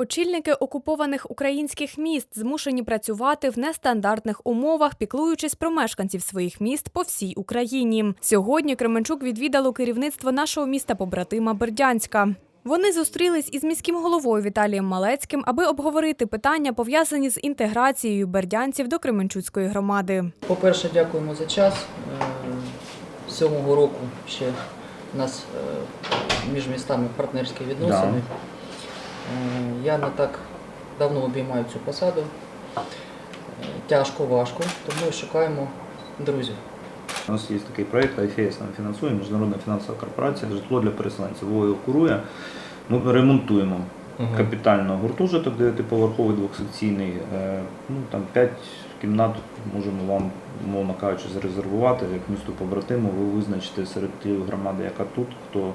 Очільники окупованих українських міст змушені працювати в нестандартних умовах, піклуючись про мешканців своїх міст по всій Україні. Сьогодні Кременчук відвідало керівництво нашого міста побратима Бердянська. Вони зустрілись із міським головою Віталієм Малецьким, аби обговорити питання, пов'язані з інтеграцією бердянців до Кременчуцької громади. По-перше, дякуємо за час. Е, сьомого року ще у нас е, між містами партнерські відносини. Е, Я не так давно обіймаю цю посаду. Е, Тяжко, важко, тому шукаємо друзів. У нас є такий проєкт, IFS нам фінансує, Міжнародна фінансова корпорація, житло для переселенців. Його курує. Ми ремонтуємо капітально гуртожиток дев'ятиповерховий двохсекційний. Е, Ну, там 5 кімнат можемо вам, мовно кажучи, зарезервувати як місту побратиму. Ви визначите серед тієї громади, яка тут, хто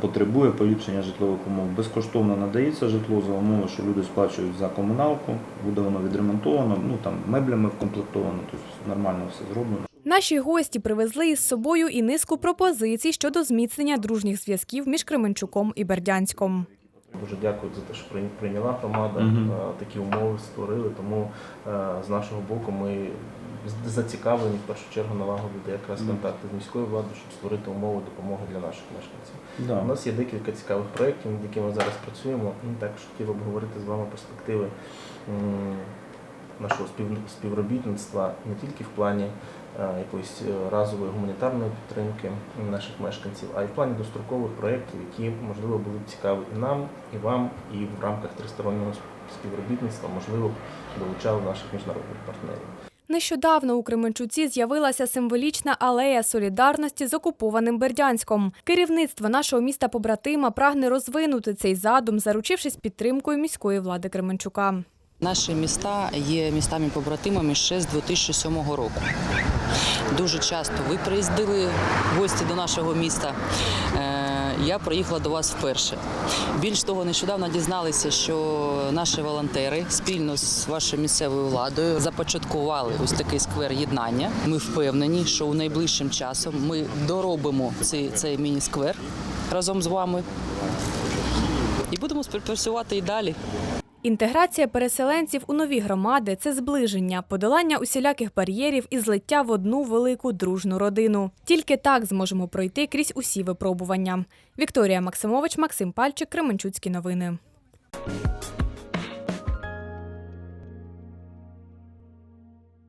потребує поліпшення житлових умов. Безкоштовно надається житло за умови, що люди сплачують за комуналку, буде воно відремонтовано, ну там меблями вкомплектовано, тобто нормально все зроблено. Наші гості привезли із собою і низку пропозицій щодо зміцнення дружніх зв'язків між Кременчуком і Бердянськом. Дуже дякую за те, що прийняла громада, такі умови створили. Тому е, з нашого боку ми зацікавлені в першу чергу налагодити якраз контакти з міською владою, щоб створити умови допомоги для наших мешканців. Да. У нас є декілька цікавих проєктів, над якими ми зараз працюємо. І також хотів обговорити з вами перспективи нашого спів- співробітництва не тільки в плані е, якоїсь е, разової гуманітарної підтримки наших мешканців, а й в плані дострокових проєктів, які можливо були б цікаві і нам, і вам, і в рамках тристороннього співробітництва можливо долучали наших міжнародних партнерів. Нещодавно у Кременчуці з'явилася символічна алея солідарності з окупованим Бердянськом. Керівництво нашого міста побратима прагне розвинути цей задум, заручившись підтримкою міської влади Кременчука. Наші міста є містами-побратимами ще з 2007 року. Дуже часто ви приїздили гості до нашого міста. Я приїхала до вас вперше. Більш того, нещодавно дізналися, що наші волонтери спільно з вашою місцевою владою започаткували ось такий сквер єднання. Ми впевнені, що у найближчим часом ми доробимо цей, цей міні-сквер разом з вами і будемо співпрацювати і далі. Інтеграція переселенців у нові громади це зближення, подолання усіляких бар'єрів і злиття в одну велику дружну родину. Тільки так зможемо пройти крізь усі випробування. Вікторія Максимович, Максим Пальчик, Кременчуцькі новини.